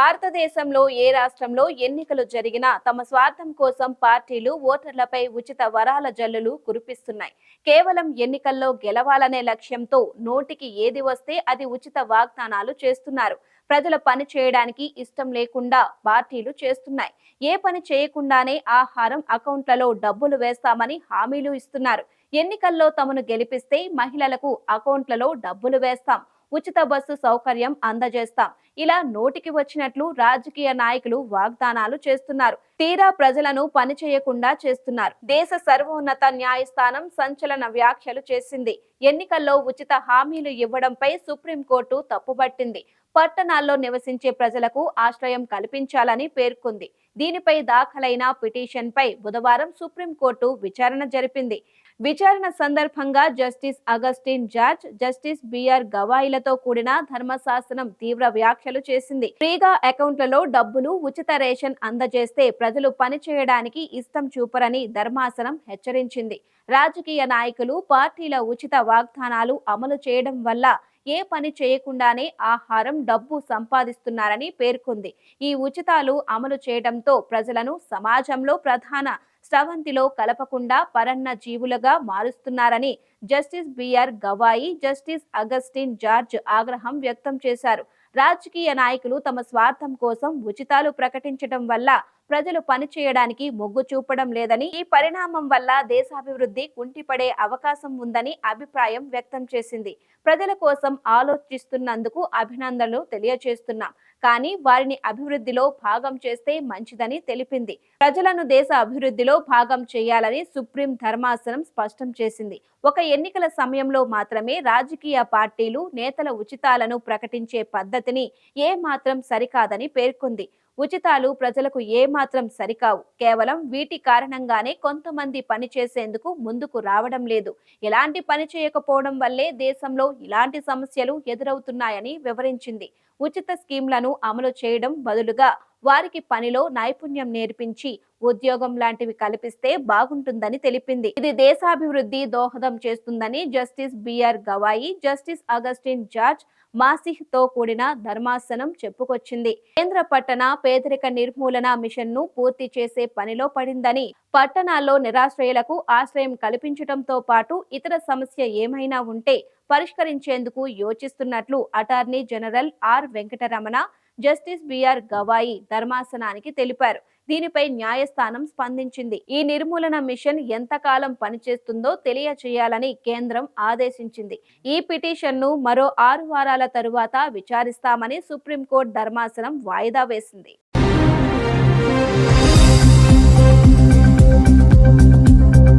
భారతదేశంలో ఏ రాష్ట్రంలో ఎన్నికలు జరిగినా తమ స్వార్థం కోసం పార్టీలు ఓటర్లపై ఉచిత వరాల జల్లులు కురిపిస్తున్నాయి. కేవలం ఎన్నికల్లో గెలవాలనే లక్ష్యంతో నోటికి ఏది వస్తే అది ఉచిత వాగ్దానాలు చేస్తున్నారు. ప్రజల పని చేయడానికి ఇష్టం లేకుండా పార్టీలు చేస్తున్నాయి. ఏ పని చేయకుండానే ఆహారం అకౌంట్లలో డబ్బులు వేస్తామని హామీలు ఇస్తున్నారు. ఎన్నికల్లో తమను గెలిపిస్తే మహిళలకు అకౌంట్లలో డబ్బులు వేస్తాం. ఉచిత బస్సు సౌకర్యం అందజేస్తాం. ఇలా నోటికి వచ్చినట్లు రాజకీయ నాయకులు వాగ్దానాలు చేస్తున్నారు. తీరా ప్రజలను పని చేయకుండా చేస్తున్నారు. దేశ సర్వోన్నత న్యాయస్థానం సంచలన వ్యాఖ్యలు చేసింది. ఎన్నికల్లో ఉచిత హామీలు ఇవ్వడంపై సుప్రీంకోర్టు తప్పుబట్టింది. పట్టణాల్లో నివసించే ప్రజలకు ఆశ్రయం కల్పించాలని పేర్కొంది. దీనిపై దాఖలైన పిటిషన్పై బుధవారం సుప్రీంకోర్టు విచారణ జరిపింది. విచారణ సందర్భంగా justice Augustine George justice B R గవాయిలతో కూడిన ధర్మశాసనం తీవ్ర వ్యాఖ్యలు చేసింది. ఫ్రీగా అకౌంట్లలో డబ్బులు ఉచిత రేషన్ అందజేస్తే ప్రజలు పని చేయడానికి ఇష్టం చూపరని ధర్మాసనం హెచ్చరించింది. రాజకీయ నాయకులు పార్టీల ఉచిత వాగ్దానాలు అమలు చేయడం వల్ల ఏ పని చేయకుండానే ఆహారం డబ్బు సంపాదిస్తున్నారని పేర్కొంది. ఈ ఉచితాలు అమలు చేయడంతో ప్రజలను సమాజంలో ప్రధాన స్రవంతిలో కలపకుండా పరన్న జీవులుగా మారుస్తున్నారని justice B R Gavai justice Augustine George ఆగ్రహం వ్యక్తం చేశారు. రాజకీయ నాయకులు తమ స్వార్థం కోసం ఉచితాలు ప్రకటించడం వల్ల ప్రజలు పనిచేయడానికి మొగ్గు చూపడం లేదని ఈ పరిణామం వల్ల దేశాభివృద్ధి కుంటిపడే అవకాశం ఉందని అభిప్రాయం వ్యక్తం చేసింది. ప్రజల కోసం ఆలోచిస్తున్నందుకు అభినందనలు తెలియజేస్తున్నాం కానీ వారిని అభివృద్ధిలో భాగం చేస్తే మంచిదని తెలిపింది. ప్రజలను దేశ అభివృద్ధిలో భాగం చేయాలని సుప్రీం ధర్మాసనం స్పష్టం చేసింది. ఒక ఎన్నికల సమయంలో మాత్రమే రాజకీయ పార్టీలు నేతల ఉచితాలను ప్రకటించే పద్ధతిని ఏ మాత్రం సరికాదని పేర్కొంది. ఉచితాలు ప్రజలకు ఏ మాత్రం సరికావు. కేవలం వీటి కారణంగానే కొంతమంది పని చేసేందుకు ముందుకు రావడం లేదు. ఎలాంటి పని చేయకపోవడం వల్లే దేశంలో ఇలాంటి సమస్యలు ఎదురవుతున్నాయని వివరించింది. ఉచిత స్కీమ్లను అమలు చేయడం బదులుగా వారికి పనిలో నైపుణ్యం నేర్పించి ఉద్యోగం లాంటివి కల్పిస్తే బాగుంటుందని తెలిపింది. ఇది దేశాభివృద్ధి దోహదం చేస్తుందని justice B R Gavai justice Augustine George మాసిహ్తో కూడిన ధర్మాసనం చెప్పుకొచ్చింది. కేంద్ర పట్టణ పేదరిక నిర్మూలన మిషన్ను పూర్తి చేసే పనిలో పడిందని పట్టణాల్లో నిరాశ్రయులకు ఆశ్రయం కల్పించడంతో పాటు ఇతర సమస్య ఏమైనా ఉంటే పరిష్కరించేందుకు యోచిస్తున్నట్లు attorney general R Venkataramana justice B R Gavai ధర్మాసనానికి తెలిపారు. దీనిపై న్యాయస్థానం స్పందించింది. ఈ నిర్మూలన మిషన్ ఎంతకాలం పనిచేస్తుందో తెలియచేయాలని కేంద్రం ఆదేశించింది. ఈ పిటిషన్ను మరో ఆరు వారాల తరువాత విచారిస్తామని సుప్రీంకోర్టు ధర్మాసనం వాయిదా వేసింది.